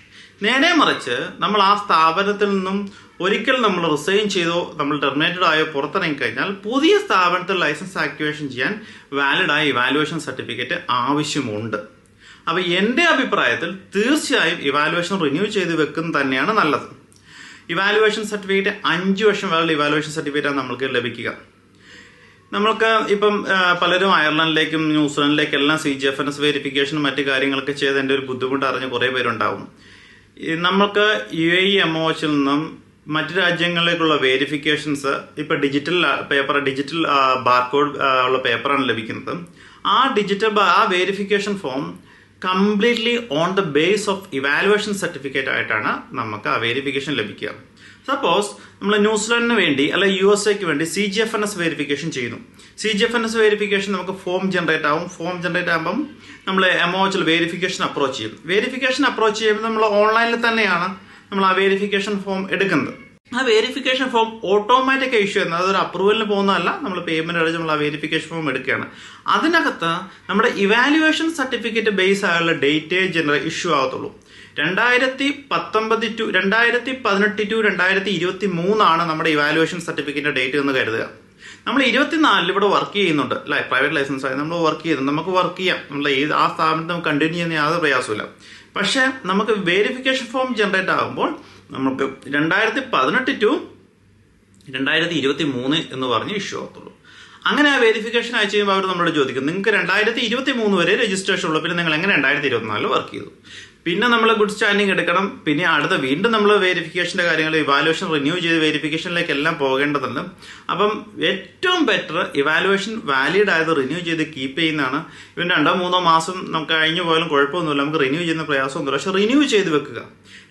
നേരെ മറിച്ച് നമ്മൾ ആ സ്ഥാപനത്തിൽ നിന്നും ഒരിക്കൽ നമ്മൾ റിസൈൻ ചെയ്തോ നമ്മൾ ടെർമിനേറ്റഡ് ആയോ പുറത്തിറങ്ങി കഴിഞ്ഞാൽ പുതിയ സ്ഥാപനത്തിൽ ലൈസൻസ് ആക്ടിവേഷൻ ചെയ്യാൻ വാലിഡ് ആയ ഇവാലുവേഷൻ സർട്ടിഫിക്കറ്റ് ആവശ്യമുണ്ട്. അപ്പോൾ എന്റെ അഭിപ്രായത്തിൽ തീർച്ചയായും ഇവാലുവേഷൻ റിന്യൂ ചെയ്ത് വെക്കുന്നത് തന്നെയാണ് നല്ലത്. ഇവാലുവേഷൻ സർട്ടിഫിക്കറ്റ് അഞ്ച് വർഷം വരെയുള്ള ഇവാലുവേഷൻ സർട്ടിഫിക്കറ്റാണ് നമുക്ക് ലഭിക്കുക. നമ്മൾക്ക് ഇപ്പം പലരും അയർലൻഡിലേക്കും ന്യൂസിലൻഡിലേക്കും എല്ലാം C G F N S വെരിഫിക്കേഷനും മറ്റു കാര്യങ്ങളൊക്കെ ചെയ്തതിന്റെ ഒരു ബുദ്ധിമുട്ട് അറിഞ്ഞ് കുറേ പേരുണ്ടാവും. ഈ നമുക്ക് U A E M O എച്ചിൽ നിന്നും മറ്റു രാജ്യങ്ങളിലേക്കുള്ള വേരിഫിക്കേഷൻസ് ഇപ്പൊ ഡിജിറ്റൽ പേപ്പർ ഡിജിറ്റൽ ബാർകോഡ് ഉള്ള പേപ്പറാണ് ലഭിക്കുന്നത്. ആ ഡിജിറ്റൽ ആ verification form completely on the base of evaluation certificate ആയിട്ടാണ് നമുക്ക് ആ വേരിഫിക്കേഷൻ ലഭിക്കുക. സപ്പോസ് നമ്മൾ ന്യൂസിലാൻഡിന് വേണ്ടി അല്ലെ യു എസ് എക്ക് വേണ്ടി C G F N S verification ചെയ്യുന്നു. C G F N S verification നമുക്ക് ഫോം ജനറേറ്റ് ആവും. ഫോം ജനറേറ്റ് ആകുമ്പം നമ്മൾ എം വെരിഫിക്കേഷൻ അപ്രോച്ച് ചെയ്യും. വെരിഫിക്കേഷൻ അപ്രോച്ച് ചെയ്യുമ്പോൾ നമ്മൾ ഓൺലൈനിൽ തന്നെയാണ് നമ്മൾ ആ വെരിഫിക്കേഷൻ ഫോം എടുക്കുന്നത്. ആ വെരിഫിക്കേഷൻ ഫോം ഓട്ടോമാറ്റിക് ഇഷ്യൂ ചെയ്യുന്നത് അതൊരു അപ്രൂവലിന് പോകുന്നതല്ല. നമ്മൾ പേയ്മെന്റ് അടിച്ച് നമ്മൾ ആ വെരിഫിക്കേഷൻ ഫോം എടുക്കുകയാണ്. അതിനകത്ത് നമ്മുടെ ഇവാലുവേഷൻ സർട്ടിഫിക്കറ്റ് ബേസ് ആയുള്ള ഡേറ്റേ ജനറൽ ഇഷ്യൂ ആകത്തുള്ളൂ. രണ്ടായിരത്തി പത്തൊമ്പത് ടു രണ്ടായിരത്തി പതിനെട്ട് ടു രണ്ടായിരത്തി ഇരുപത്തി മൂന്നാണ് നമ്മുടെ ഇവാലുവേഷൻ സർട്ടിഫിക്കറ്റിന്റെ ഡേറ്റ് എന്ന് കരുതുക. നമ്മൾ ഇരുപത്തിനാലിൽ ഇവിടെ വർക്ക് ചെയ്യുന്നുണ്ട്. അല്ലെ? പ്രൈവറ്റ് ലൈസൻസ് ആയി നമ്മൾ വർക്ക് ചെയ്യുന്നു. നമുക്ക് വർക്ക് ചെയ്യാം. നമ്മൾ ഏത് ആ സ്ഥാപനത്തിൽ നമുക്ക് കണ്ടിന്യൂ ചെയ്യുന്ന യാതൊരു പ്രയാസമില്ല പക്ഷേ നമുക്ക് വെരിഫിക്കേഷൻ ഫോം ജനറേറ്റ് ആകുമ്പോൾ നമുക്ക് രണ്ടായിരത്തി പതിനെട്ട് ടു രണ്ടായിരത്തി ഇരുപത്തി മൂന്ന് എന്ന് പറഞ്ഞ് ഇഷ്യൂ ആകത്തുള്ളൂ. അങ്ങനെ ആ വെരിഫിക്കേഷൻ അയച്ചു കഴിയുമ്പോൾ അവർ നമ്മളോട് ചോദിക്കും നിങ്ങൾക്ക് രണ്ടായിരത്തി ഇരുപത്തി മൂന്ന് വരെ രജിസ്ട്രേഷൻ ഉള്ളൂ പിന്നെ നിങ്ങൾ എങ്ങനെ രണ്ടായിരത്തി ഇരുപത്തിനാലിൽ വർക്ക് ചെയ്തു? പിന്നെ നമ്മൾ ഗുഡ് സ്റ്റാൻഡിങ് എടുക്കണം. പിന്നെ അടുത്ത വീണ്ടും നമ്മൾ വെരിഫിക്കേഷന്റെ കാര്യങ്ങൾ ഇവാലുവേഷൻ റിന്യൂ ചെയ്ത് വെരിഫിക്കേഷനിലേക്ക് എല്ലാം പോകേണ്ടതുണ്ട്. അപ്പം ഏറ്റവും ബെറ്റർ ഇവാലുവേഷൻ വാലിഡ് ആയത് റിന്യൂ ചെയ്ത് കീപ്പ് ചെയ്യുന്നതാണ്. ഇവൻ രണ്ടോ മൂന്നോ മാസം നമുക്ക് കഴിഞ്ഞു പോയാലും കുഴപ്പമൊന്നുമില്ല. നമുക്ക് റിന്യൂ ചെയ്യുന്ന പ്രയാസമൊന്നുമില്ല. പക്ഷെ റിന്യൂ ചെയ്ത് വെക്കുക.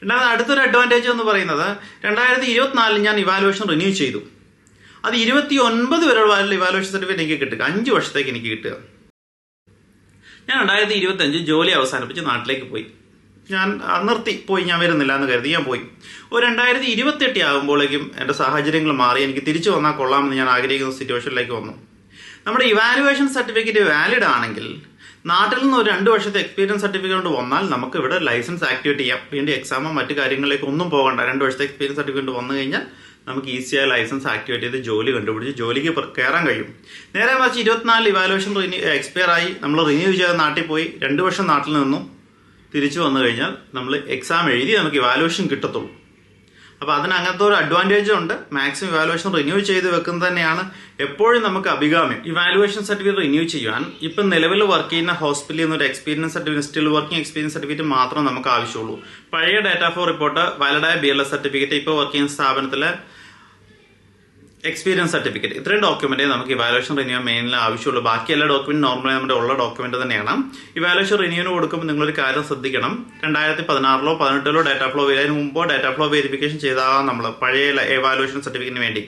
രണ്ടാമത് അടുത്തൊരു അഡ്വാന്റേജ് എന്ന് പറയുന്നത് രണ്ടായിരത്തി ഇരുപത്തിനാലിൽ ഞാൻ ഇവാലുവേഷൻ റിന്യൂ ചെയ്തു. അത് ഇരുപത്തി ഒൻപത് വരെയുള്ള ഇവാലുവേഷൻ സർട്ടിഫിക്കറ്റ് എനിക്ക് കിട്ടുക. അഞ്ച് വർഷത്തേക്ക് എനിക്ക് കിട്ടുക. ഞാൻ രണ്ടായിരത്തി ഇരുപത്തി അഞ്ച് ജോലി അവസാനിപ്പിച്ച് നാട്ടിലേക്ക് പോയി. ഞാൻ നിർത്തി. പോയി ഞാൻ വരുന്നില്ല എന്ന് കരുതി ഞാൻ പോയി. ഒരു രണ്ടായിരത്തി ഇരുപത്തെട്ട് ആകുമ്പോഴേക്കും എന്റെ സാഹചര്യങ്ങൾ മാറി. എനിക്ക് തിരിച്ചു വന്നാൽ കൊള്ളാമെന്ന് ഞാൻ ആഗ്രഹിക്കുന്ന സിറ്റുവേഷനിലേക്ക് വന്നു. നമ്മുടെ ഇവാലുവേഷൻ സർട്ടിഫിക്കറ്റ് വാലിഡ് ആണെങ്കിൽ നാട്ടിൽ നിന്ന് ഒരു രണ്ട് വർഷത്തെ എക്സ്പീരിയൻസ് സർട്ടിഫിക്കറ്റ് കൊണ്ട് വന്നാൽ നമുക്ക് ഇവിടെ ലൈസൻസ് ആക്ടിവേറ്റ് ചെയ്യാം. വീണ്ടും എക്സാമോ മറ്റു കാര്യങ്ങളിലേക്ക് ഒന്നും പോകണ്ട. രണ്ട് വർഷത്തെ എക്സ്പീരിയൻസ് സർട്ടിഫിക്കറ്റ് വന്നു കഴിഞ്ഞാൽ നമുക്ക് ഈസിയായി ലൈസൻസ് ആക്ടിവേറ്റ് ചെയ്ത് ജോലി കണ്ടുപിടിച്ച് ജോലിക്ക് കയറാൻ കഴിയും. നേരെ മറിച്ച് ഇരുപത്തിനാല് ഇവാലുവേഷൻ എക്സ്പയർ ആയി. നമ്മൾ റിന്യൂ ചെയ്ത് നാട്ടിൽ പോയി. രണ്ട് വർഷം നാട്ടിൽ നിന്നു. തിരിച്ചു വന്നു കഴിഞ്ഞാൽ നമ്മൾ എക്സാം എഴുതി നമുക്ക് ഇവാലുവേഷൻ കിട്ടത്തുള്ളൂ. അപ്പോൾ അതിന് അങ്ങനത്തെ ഒരു അഡ്വാന്റേജ് ഉണ്ട്. മാക്സിമം ഇവാലുവേഷൻ റിന്യൂ ചെയ്ത് വെക്കുന്നത് തന്നെയാണ് എപ്പോഴും നമുക്ക് അഭികാമ്യം. ഇവാലുവേഷൻ സർട്ടിഫിക്കറ്റ് റിന്യൂ ചെയ്യുവാൻ ഇപ്പം നിലവിൽ വർക്ക് ചെയ്യുന്ന ഹോസ്പിറ്റലിൽ നിന്നൊരു experience certificate still working experience certificate മാത്രം നമുക്ക് ആവശ്യമുള്ളൂ. പഴയ ഡാറ്റ ഫോർ റിപ്പോർട്ട് വാലഡായ ബി എൽ എസ് സർട്ടിഫിക്കറ്റ് ഇപ്പോൾ വർക്ക് ചെയ്യുന്ന സ്ഥാപനത്തിലെ എക്സ്പീരിയൻസ് സർട്ടിഫിക്കറ്റ് ഇത്രയും ഡോക്യുമെന്റ് നമുക്ക് ഇവാലുവേഷൻ റിന്യൂ മെയിനിൽ ആവശ്യമുള്ളൂ. ബാക്കി എല്ലാ ഡോക്യുമെന്റ് നോർമലി നമ്മുടെ ഉള്ള ഡോക്യുമെന്റ് തന്നെയാണ്. ഇവാലുവേഷൻ റിന്യൂവിന് കൊടുക്കുമ്പോൾ നിങ്ങളൊരു കാര്യം ശ്രദ്ധിക്കണം. രണ്ടായിരത്തി പതിനാറിലോ പതിനെട്ടിലോ ഡാറ്റ ഫ്ലോ അതിന് മുമ്പോ ഡാറ്റ ഫ്ലോ വെരിഫിക്കേഷൻ ചെയ്താകാം നമ്മൾ പഴയ ഇവാലുവേഷൻ സർട്ടിഫിക്കറ്റിന് വേണ്ടി.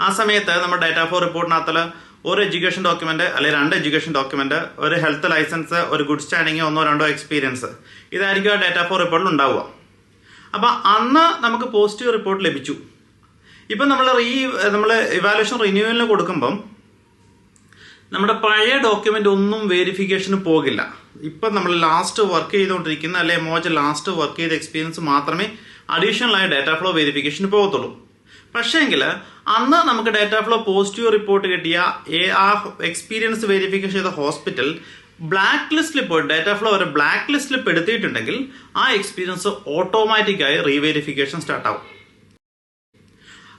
ആ സമയത്ത് നമ്മുടെ ഡാറ്റ ഫ്ലോ റിപ്പോർട്ടിനകത്ത് ഒരു എഡ്യൂക്കേഷൻ ഡോക്യുമെന്റ് അല്ലെങ്കിൽ രണ്ട് എഡ്യൂക്കേഷൻ ഡോക്യുമെന്റ് ഒരു ഹെൽത്ത് ലൈസൻസ് ഒരു ഗുഡ് സ്റ്റാൻഡിങ് ഒന്നോ രണ്ടോ എക്സ്പീരിയൻസ് ഇതായിരിക്കും ആ ഡേറ്റ ഫോർ റിപ്പോർട്ടിൽ ഉണ്ടാവുക. അപ്പൊ അന്ന് നമുക്ക് പോസിറ്റീവ് റിപ്പോർട്ട് ലഭിച്ചു. ഇപ്പം നമ്മൾ റീ നമ്മൾ ഇവാലുവേഷൻ റിന്യൂവലിന് കൊടുക്കുമ്പം നമ്മുടെ പഴയ ഡോക്യുമെന്റ് ഒന്നും വെരിഫിക്കേഷന് പോകില്ല. ഇപ്പം നമ്മൾ ലാസ്റ്റ് വർക്ക് ചെയ്തുകൊണ്ടിരിക്കുന്ന അല്ലെ മോജ ലാസ്റ്റ് വർക്ക് ചെയ്ത എക്സ്പീരിയൻസ് മാത്രമേ അഡീഷണൽ ആയ ഡാറ്റ ഫ്ലോ വെരിഫിക്കേഷന് പോകത്തുള്ളൂ. പക്ഷേങ്കിൽ അന്ന് നമുക്ക് ഡാറ്റ ഫ്ലോ പോസിറ്റീവ് റിപ്പോർട്ട് കിട്ടിയ ആ എക്സ്പീരിയൻസ് വെരിഫിക്കേഷൻ ചെയ്ത ഹോസ്പിറ്റൽ ബ്ലാക്ക് ലിസ്റ്റിൽ പോയി ഡാറ്റ ഫ്ലോ ഒരു ബ്ലാക്ക് ലിസ്റ്റിൽ പെടുത്തിയിട്ടുണ്ടെങ്കിൽ ആ എക്സ്പീരിയൻസ് ഓട്ടോമാറ്റിക്കായി റീവെരിഫിക്കേഷൻ സ്റ്റാർട്ട് ആവും.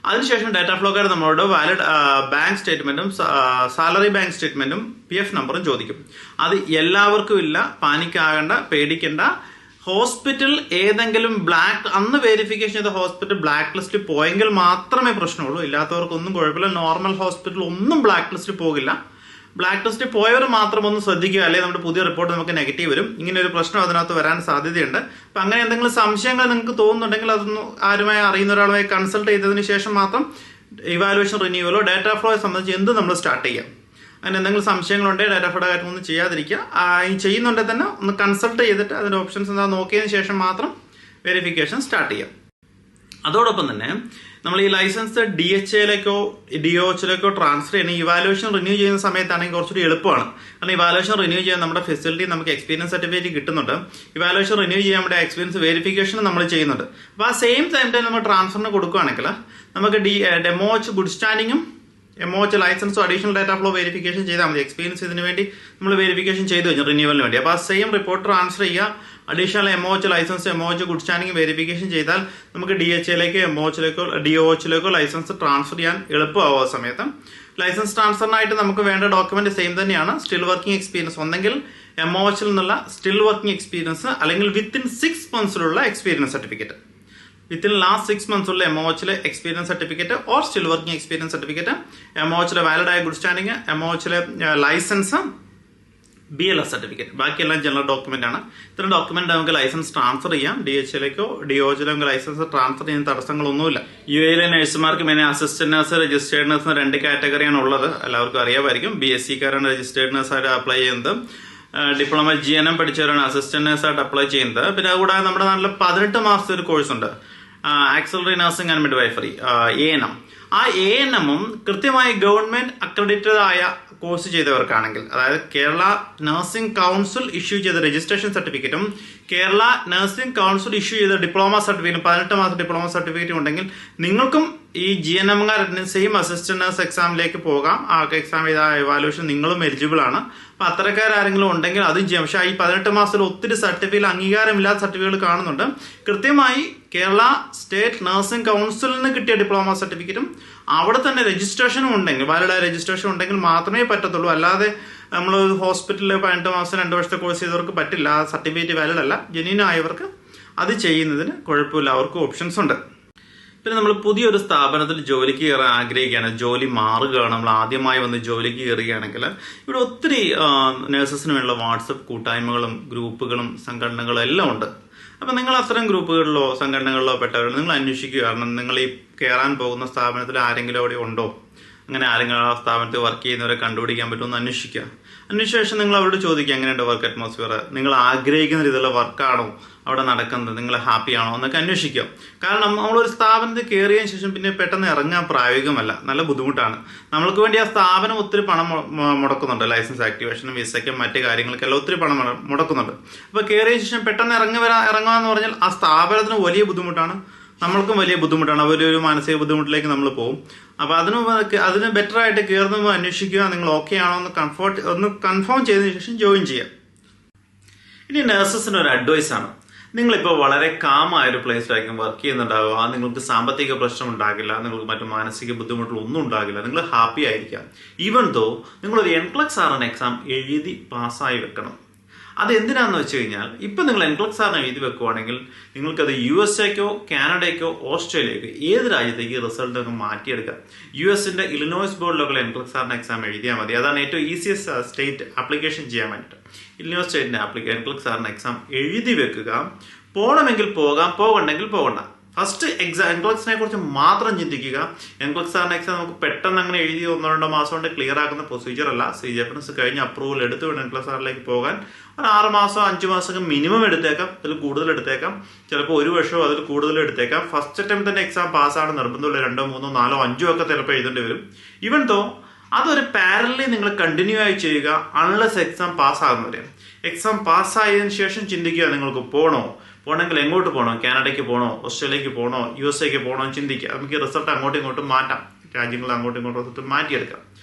അതിനുശേഷം ഡാറ്റ ഫ്ലോക്കാർ നമ്മളോട് വാലിഡ് ബാങ്ക് സ്റ്റേറ്റ്മെന്റും സാലറി ബാങ്ക് സ്റ്റേറ്റ്മെന്റും പി എഫ് നമ്പറും ചോദിക്കും. അത് എല്ലാവർക്കും ഇല്ല പാനിക്കാകണ്ട പേടിക്കേണ്ട. ഹോസ്പിറ്റൽ ഏതെങ്കിലും ബ്ലാക്ക് അന്ന് വെരിഫിക്കേഷൻ ചെയ്ത ഹോസ്പിറ്റൽ ബ്ലാക്ക് ലിസ്റ്റിൽ പോയെങ്കിൽ മാത്രമേ പ്രശ്നമുള്ളൂ. ഇല്ലാത്തവർക്കൊന്നും കുഴപ്പമില്ല. നോർമൽ ഹോസ്പിറ്റൽ ഒന്നും ബ്ലാക്ക് ലിസ്റ്റിൽ പോകില്ല. ബ്ലാക്ക് ലിസ്റ്റ് പോയവർ മാത്രം ഒന്ന് ശ്രദ്ധിക്കുക. അല്ലെങ്കിൽ നമ്മുടെ പുതിയ റിപ്പോർട്ട് നമുക്ക് നെഗറ്റീവ് വരും. ഇങ്ങനെ ഒരു പ്രശ്നം അതിനകത്ത് വരാൻ സാധ്യതയുണ്ട്. അപ്പം അങ്ങനെ എന്തെങ്കിലും സംശയങ്ങൾ നിങ്ങൾക്ക് തോന്നുന്നുണ്ടെങ്കിൽ അതൊന്ന് ആരുമായി അറിയുന്ന ഒരാളുമായി കൺസൾട്ട് ചെയ്തതിന് ശേഷം മാത്രം ഇവാലുവേഷൻ റിന്യൂവലോ ഡാറ്റ ഫ്ലോയെ സംബന്ധിച്ച് എന്ത് നമ്മൾ സ്റ്റാർട്ട് ചെയ്യാം. അതിന് എന്തെങ്കിലും സംശയങ്ങളുണ്ടെങ്കിൽ ഡാറ്റ ഫ്ലോയുടെ കാര്യം ഒന്നും ചെയ്യാതിരിക്കുക. ഈ ചെയ്യുന്നുണ്ടെങ്കിൽ തന്നെ ഒന്ന് കൺസൾട്ട് ചെയ്തിട്ട് അതിന്റെ ഓപ്ഷൻസ് എന്താ നോക്കിയതിന് ശേഷം മാത്രം വെരിഫിക്കേഷൻ സ്റ്റാർട്ട് ചെയ്യാം. അതോടൊപ്പം തന്നെ നമ്മൾ ഈ ലൈസൻസ് ഡി എച്ച് എയിലേക്കോ ഡി ഒ എച്ചിലേക്കോ ട്രാൻസ്ഫർ ചെയ്യണം ഇവാലുവേഷൻ റിന്യൂ ചെയ്യുന്ന സമയത്താണെങ്കിൽ കുറച്ചുകൂടി എളുപ്പമാണ്. കാരണം ഇവാലുവേഷൻ റിന്യൂ ചെയ്യാൻ നമ്മുടെ ഫെസിലിറ്റി നമുക്ക് എക്സ്പീരിയൻസ് സർട്ടിഫിക്കറ്റ് കിട്ടുന്നുണ്ട്. ഇവാലുവേഷൻ റിന്യൂ ചെയ്യാൻ നമ്മുടെ എക്സ്പീരിയൻസ് വെരിഫിക്കേഷൻ നമ്മൾ ചെയ്യുന്നുണ്ട്. അപ്പോൾ ആ സെയിം ടൈം ടൈം നമ്മൾ ട്രാൻസ്ഫറിന് കൊടുക്കുകയാണെങ്കിൽ നമുക്ക് ഡി ഡെമോ എച്ച് ഗുഡ് സ്റ്റാൻഡിങ്ങും എമോച്ച് ലൈസൻസോ അഡീഷണൽ ഡാറ്റ ഫ്ലോ വെരിഫിക്കേഷൻ ചെയ്താൽ മതി. എക്സ്പീരിയൻസ് ഇതിന് വേണ്ടി നമ്മൾ വെരിഫിക്കേഷൻ ചെയ്തു കഴിഞ്ഞു റിന്യൂവലിന് വേണ്ടി. അപ്പോൾ ആ സെയിം റിപ്പോർട്ട് ട്രാൻസ്ഫർ ചെയ്യുക additional MOH license MOH good standing verification ചെയ്താൽ നമുക്ക് ഡി എച്ച് എയിലേക്കോ എമോച്ചിലേക്കോ ഡി ഒ എച്ചിലേക്കോ ലൈസൻസ് ട്രാൻസ്ഫർ ചെയ്യാൻ എളുപ്പമാവും ആ സമയത്ത്. ലൈസൻസ് ട്രാൻസ്ഫറിനായിട്ട് നമുക്ക് വേണ്ട ഡോക്യുമെന്റ് സെയിം തന്നെയാണ്. സ്റ്റിൽ വർക്കിംഗ് എക്സ്പീരിയൻസ് ഒന്നെങ്കിൽ എമോച്ചിൽ നിന്നുള്ള സ്റ്റിൽ വർക്കിംഗ് എക്സ്പീരിയൻസ് അല്ലെങ്കിൽ within six മന്ത്സിലുള്ള experience certificate within last six months ഉള്ള എമോച്ചിലെ experience certificate or still working experience certificate എമോച്ചിലെ valid വാലിഡായ good standing എമോച്ചിലെ license B L S certificate ബാക്കിയെല്ലാം general document ആണ്. ഇത്തരം document നമുക്ക് ലൈസൻസ് ട്രാൻസ്ഫർ ചെയ്യാം. D H എയിലേക്കോ D O എച്ചിലോ നമുക്ക് ലൈസൻസ് ട്രാൻസ്ഫർ ചെയ്യുന്ന തടസ്സങ്ങളൊന്നുമില്ല. യു എയിലെ നഴ്സുമാർക്ക് പിന്നെ അസിസ്റ്റന്റ് നഴ്സ് രജിസ്റ്റേഡ് നഴ്സ് രണ്ട് കാറ്റഗറിയാണ് ഉള്ളത്. എല്ലാവർക്കും അറിയാമായിരിക്കും. ബി എസ് സിക്കാരാണ് രജിസ്റ്റേഡ് നഴ്സായിട്ട് അപ്ലൈ ചെയ്യുന്നത്. ഡിപ്ലോമ ജി എൻ എം പഠിച്ചവരാണ് അസിസ്റ്റന്റ് നഴ്സായിട്ട് അപ്ലൈ ചെയ്യുന്നത്. പിന്നെ അതുകൂടാതെ നമ്മുടെ നാട്ടിൽ പതിനെട്ട് മാസത്തെ ഒരു കോഴ്സ് ഉണ്ട്. Auxiliary nursing and midwifery A N M ആ എ എൻ എമ്മും കൃത്യമായി ഗവൺമെന്റ് അക്രഡിറ്റഡ് ആയ കോഴ്സ് ചെയ്തവർക്കാണെങ്കിൽ അതായത് കേരള നഴ്സിംഗ് കൗൺസിൽ ഇഷ്യൂ ചെയ്ത രജിസ്ട്രേഷൻ സർട്ടിഫിക്കറ്റും കേരള നഴ്സിംഗ് കൗൺസിൽ ഇഷ്യൂ ചെയ്ത ഡിപ്ലോമ സർട്ടിഫിക്കറ്റും പതിനെട്ട് മാസം ഡിപ്ലോമ സർട്ടിഫിക്കറ്റും ഉണ്ടെങ്കിൽ നിങ്ങൾക്കും ഈ ജി എൻ എംകാരുടെ സെയിം അസിസ്റ്റന്റ് നഴ്സ് എക്സാമിലേക്ക് പോകാം. ആ എക്സാം ചെയ്ത എവാലുവേഷൻ നിങ്ങളും എലിജിബിൾ ആണ്. അപ്പൊ അത്തരക്കാരെങ്കിലും ഉണ്ടെങ്കിൽ അതും ചെയ്യാം. പക്ഷേ ഈ പതിനെട്ട് മാസത്തിൽ ഒത്തിരി സർട്ടിഫിക്കറ്റ് അംഗീകാരമില്ലാത്ത സർട്ടിഫിക്കറ്റുകൾ കാണുന്നുണ്ട്. കൃത്യമായി കേരള സ്റ്റേറ്റ് നഴ്സിംഗ് കൗൺസിലിൽ നിന്ന് കിട്ടിയ ഡിപ്ലോമ സർട്ടിഫിക്കറ്റും അവിടെ തന്നെ രജിസ്ട്രേഷനും ഉണ്ടെങ്കിൽ വാലിഡായ രജിസ്ട്രേഷൻ ഉണ്ടെങ്കിൽ മാത്രമേ പറ്റത്തുള്ളൂ. അല്ലാതെ നമ്മൾ ഹോസ്പിറ്റലിൽ പതിനെട്ട് മാസം രണ്ട് വർഷത്തെ കോഴ്സ് ചെയ്തവർക്ക് പറ്റില്ല. ആ സർട്ടിഫിക്കറ്റ് വാലിഡ് അല്ല. ജെന്യൂൻ ആയവർക്ക് അത് ചെയ്യുന്നതിന് കുഴപ്പമില്ല. അവർക്ക് ഓപ്ഷൻസ് ഉണ്ട്. പിന്നെ നമ്മൾ പുതിയൊരു സ്ഥാപനത്തിൽ ജോലിക്ക് കയറാൻ ആഗ്രഹിക്കുകയാണ്. ജോലി മാറുകയാണ്. നമ്മൾ ആദ്യമായി വന്ന് ജോലിക്ക് കയറുകയാണെങ്കിൽ ഇവിടെ ഒത്തിരി നഴ്സസിന് വേണ്ടിയുള്ള വാട്സപ്പ് കൂട്ടായ്മകളും ഗ്രൂപ്പുകളും സംഘടനകളും എല്ലാം ഉണ്ട്. അപ്പം നിങ്ങൾ അത്തരം ഗ്രൂപ്പുകളിലോ സംഘടനകളിലോ പെട്ടവരോ നിങ്ങൾ അന്വേഷിക്കുക. കാരണം നിങ്ങൾ ഈ കയറാൻ പോകുന്ന സ്ഥാപനത്തിൽ ആരെങ്കിലും അവിടെ ഉണ്ടോ? അങ്ങനെ ആരെങ്കിലും ആ സ്ഥാപനത്തിൽ വർക്ക് ചെയ്യുന്നവരെ കണ്ടുപിടിക്കാൻ പറ്റുമെന്ന് അന്വേഷിക്കുക. അന്വേഷിച്ച ശേഷം നിങ്ങൾ അവരോട് ചോദിക്കുക എങ്ങനെയുണ്ട് വർക്ക് അറ്റ്മോസ്ഫിയർ നിങ്ങൾ ആഗ്രഹിക്കുന്ന രീതിയിലുള്ള വർക്കാണോ അവിടെ നടക്കുന്നത്? നിങ്ങൾ ഹാപ്പി ആണോ എന്നൊക്കെ അന്വേഷിക്കുക. കാരണം നമ്മളൊരു സ്ഥാപനത്തിൽ കയറിയ ശേഷം പിന്നെ പെട്ടെന്ന് ഇറങ്ങാൻ പ്രായോഗികമല്ല. നല്ല ബുദ്ധിമുട്ടാണ്. നമ്മൾക്ക് വേണ്ടി ആ സ്ഥാപനം ഒത്തിരി പണം മുടക്കുന്നുണ്ട്. ലൈസൻസ് ആക്ടിവേഷനും വിസയ്ക്കും മറ്റു കാര്യങ്ങൾക്കെല്ലാം ഒത്തിരി പണം മുട- മുടക്കുന്നുണ്ട്. അപ്പോൾ കയറിയ ശേഷം പെട്ടെന്ന് ഇറങ്ങി വരാ ഇറങ്ങുക എന്ന് പറഞ്ഞാൽ ആ സ്ഥാപനത്തിന് വലിയ ബുദ്ധിമുട്ടാണ്. നമ്മൾക്കും വലിയ ബുദ്ധിമുട്ടാണ്. അവരൊരു മാനസിക ബുദ്ധിമുട്ടിലേക്ക് നമ്മൾ പോകും. അപ്പോൾ അതിന് അതിന് ബെറ്റർ ആയിട്ട് കയറുന്ന അന്വേഷിക്കുക നിങ്ങൾ ഓക്കെ ആണോ എന്ന് കംഫോർട്ട് ഒന്ന് കൺഫേം ചെയ്തതിനു ശേഷം ജോയിൻ ചെയ്യുക. ഇനി നഴ്സസിന് ഒരു അഡ്വൈസ് ആണ്. നിങ്ങളിപ്പോൾ വളരെ കാമായ ഒരു പ്ലേസിലായിരിക്കും വർക്ക് ചെയ്യുന്നുണ്ടാവുക. നിങ്ങൾക്ക് സാമ്പത്തിക പ്രശ്നം ഉണ്ടാകില്ല നിങ്ങൾക്ക് മറ്റു മാനസിക ബുദ്ധിമുട്ടുകൾ ഒന്നും ഉണ്ടാകില്ല. നിങ്ങൾ ഹാപ്പി ആയിരിക്കാം ഈവൻ ദോ നിങ്ങളൊരു എൻക്ലക്സ് ആറിന് എക്സാം എഴുതി പാസ്സായി വെക്കണം. അത് എന്തിനാന്ന് വെച്ച് കഴിഞ്ഞാൽ ഇപ്പം നിങ്ങൾ എൻക്ലക്സ് ആറിന് എഴുതി വെക്കുവാണെങ്കിൽ നിങ്ങൾക്കത് യു എസ് എക്കോ കാനഡയ്ക്കോ ഓസ്ട്രേലിയക്കോ ഏത് രാജ്യത്തേക്ക് റിസൾട്ട് ഒക്കെ മാറ്റിയെടുക്കാം? യു എസിന്റെ ഇലിനോയ്സ് ബോർഡിലൊക്കെ എൻക്ലക്സ് സാറിന് എക്സാം എഴുതിയാൽ മതി. അതാണ് ഏറ്റവും ഈസിയസ്റ്റ് സ്റ്റേറ്റ് ആപ്ലിക്കേഷൻ ചെയ്യാൻ വേണ്ടിയിട്ട്. ഇലിനോയ്സ് സ്റ്റേറ്റിന്റെ ആപ്ലിക്കേഷൻ എൻക്ലക്സ് സാറിന് എക്സാം എഴുതി വെക്കുക. പോകണമെങ്കിൽ പോകാം പോകണ്ടെങ്കിൽ പോകണ്ട. ഫസ്റ്റ് എക്സാം എൻക്ലക്സിനെ കുറിച്ച് മാത്രം ചിന്തിക്കുക. എൻക്ലക്സ് സാറിന് എക്സാം നമുക്ക് പെട്ടെന്ന് അങ്ങനെ എഴുതി ഒന്നോ രണ്ടോ മാസം കൊണ്ട് ക്ലിയർ ആക്കുന്ന പ്രൊസീജിയർ അല്ല. സി ജി എഫ് എസ് കഴിഞ്ഞ് അപ്രൂവൽ എടുത്ത് വേണം എൻക്ലക്സ് ആറിലേക്ക് പോകാൻ. ഒരു ആറ് മാസം അഞ്ച് മാസം മിനിമം എടുത്തേക്കാം. അതിൽ കൂടുതൽ എടുത്തേക്കാം. ചിലപ്പോൾ ഒരു വർഷമോ അതിൽ കൂടുതൽ എടുത്തേക്കാം. ഫസ്റ്റ് അറ്റംപ്റ്റ് തന്നെ എക്സാം പാസ്സാണ് നിർബന്ധമുള്ള രണ്ടോ മൂന്നോ നാലോ അഞ്ചോ ഒക്കെ ചിലപ്പോൾ എഴുതേണ്ടി വരും. ഇവൻ തോ അതൊരു പാരലി നിങ്ങൾ കണ്ടിന്യൂ ആയി ചെയ്യുക അൺലെസ് എക്സാം പാസ്സാകുന്നവരെ എക്സാം പാസ്സായതിനു ശേഷം ചിന്തിക്കുക നിങ്ങൾക്ക് പോകണോ പോകണമെങ്കിൽ എങ്ങോട്ട് പോകണം? കാനഡയ്ക്ക് പോകണോ? ഓസ്ട്രേലിയക്ക് പോകണോ? യു എസ് എക്ക് പോകണോ? ചിന്തിക്കുക. നമുക്ക് റിസൾട്ട് അങ്ങോട്ടും ഇങ്ങോട്ടും മാറ്റാം. രാജ്യങ്ങൾ അങ്ങോട്ടും ഇങ്ങോട്ടും റിസൾട്ട് മാറ്റിയെടുക്കാം.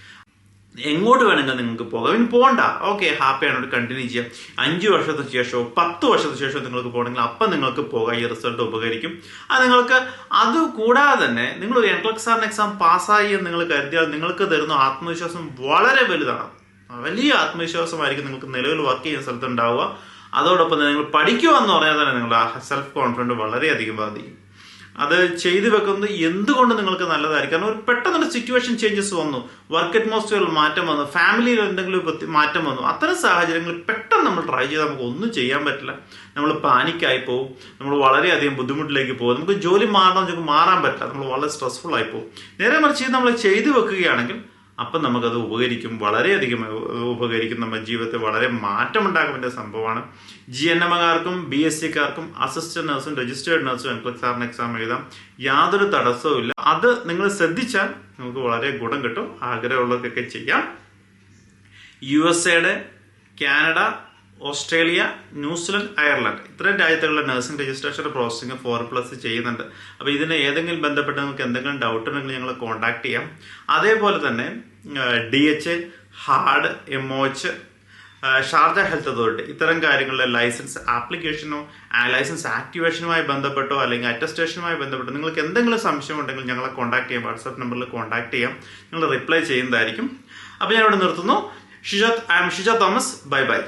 എങ്ങോട്ട് വേണമെങ്കിൽ നിങ്ങൾക്ക് പോകാം. ഇനി പോകണ്ട ഓക്കെ ഹാപ്പിയാണ് കണ്ടിന്യൂ ചെയ്യാം. അഞ്ച് വർഷത്തിന് ശേഷമോ പത്ത് വർഷത്തിന് ശേഷമോ നിങ്ങൾക്ക് പോകണമെങ്കിൽ അപ്പം നിങ്ങൾക്ക് പോകാം. ഈ റിസൾട്ട് ഉപകരിക്കും. അത് നിങ്ങൾക്ക് അത് കൂടാതെ തന്നെ നിങ്ങൾ ഒരു എൻട്രൻസ് സാറിന് എക്സാം പാസ്സായി എന്ന് നിങ്ങൾ കരുതിയാൽ നിങ്ങൾക്ക് തരുന്ന ആത്മവിശ്വാസം വളരെ വലുതാണ്. വലിയ ആത്മവിശ്വാസമായിരിക്കും നിങ്ങൾക്ക് നിലവിൽ വർക്ക് ചെയ്യുന്ന സ്ഥലത്ത് ഉണ്ടാവുക. അതോടൊപ്പം തന്നെ നിങ്ങൾ പഠിക്കുക എന്ന് പറഞ്ഞാൽ തന്നെ നിങ്ങളുടെ സെൽഫ് കോൺഫിഡന്റ് വളരെയധികം ബാധിക്കും. അത് ചെയ്തു വെക്കുന്നത് എന്തുകൊണ്ട് നിങ്ങൾക്ക് നല്ലതായിരിക്കും? കാരണം ഒരു പെട്ടെന്നൊരു സിറ്റുവേഷൻ ചേഞ്ചസ് വന്നു. വർക്ക് അറ്റ്മോസ്ഫിയറിൽ മാറ്റം വന്നു. ഫാമിലിയിൽ എന്തെങ്കിലും മാറ്റം വന്നു. അത്തരം സാഹചര്യങ്ങളിൽ പെട്ടെന്ന് നമ്മൾ ട്രൈ ചെയ്താൽ നമുക്ക് ഒന്നും ചെയ്യാൻ പറ്റില്ല. നമ്മൾ പാനിക്കായി പോകും നമ്മൾ വളരെയധികം ബുദ്ധിമുട്ടിലേക്ക് പോകും നമുക്ക് ജോലി മാറണം നമുക്ക് മാറാൻ പറ്റില്ല. നമ്മൾ വളരെ സ്ട്രെസ്ഫുൾ ആയി പോകും നേരെ മറിച്ച് നമ്മൾ ചെയ്തു വെക്കുകയാണെങ്കിൽ അപ്പം നമുക്കത് ഉപകരിക്കും വളരെയധികം ഉപകരിക്കും. നമ്മുടെ ജീവിതത്തിൽ വളരെ മാറ്റമുണ്ടാക്കാൻ പറ്റിയ സംഭവമാണ്. ജി എൻ എമ്മുകാർക്കും ബി എസ് സിക്കാർക്കും അസിസ്റ്റന്റ് നഴ്സും രജിസ്റ്റേർഡ് നഴ്സും എൻക്ലക്സ് സാറിന് എക്സാം എഴുതാം. യാതൊരു തടസ്സവും അത് നിങ്ങൾ ശ്രദ്ധിച്ചാൽ നമുക്ക് വളരെ ഗുണം കിട്ടും. ആഗ്രഹമുള്ളതൊക്കെ ചെയ്യാം. യു എസ് എയുടെ Canada Australia New Zealand Ireland. ഇത്രയും രാജ്യത്തുള്ള nursing registration processing four plus ചെയ്യുന്നുണ്ട്. അപ്പോൾ ഇതിന് ഏതെങ്കിലും ബന്ധപ്പെട്ട് നിങ്ങൾക്ക് എന്തെങ്കിലും ഡൗട്ട് ഉണ്ടെങ്കിൽ ഞങ്ങൾ കോൺടാക്ട് ചെയ്യാം. അതേപോലെ തന്നെ D H hard M O H Sharjah health authority. ഇത്തരം കാര്യങ്ങളിലെ ലൈസൻസ് ആപ്ലിക്കേഷനോ ലൈസൻസ് ആക്ടിവേഷനുമായി ബന്ധപ്പെട്ടോ അല്ലെങ്കിൽ അറ്റസ്റ്റേഷനുമായി ബന്ധപ്പെട്ടോ നിങ്ങൾക്ക് എന്തെങ്കിലും സംശയം ഉണ്ടെങ്കിൽ ഞങ്ങളെ കോൺടാക്ട് ചെയ്യാം. വാട്സാപ്പ് നമ്പറിൽ കോൺടാക്ട് ചെയ്യാം. നിങ്ങൾ റിപ്ലൈ ചെയ്യുന്നതായിരിക്കും. അപ്പോൾ ഞാൻ ഇവിടെ നിർത്തുന്നു. Shija I am Shija Thomas. Bye bye.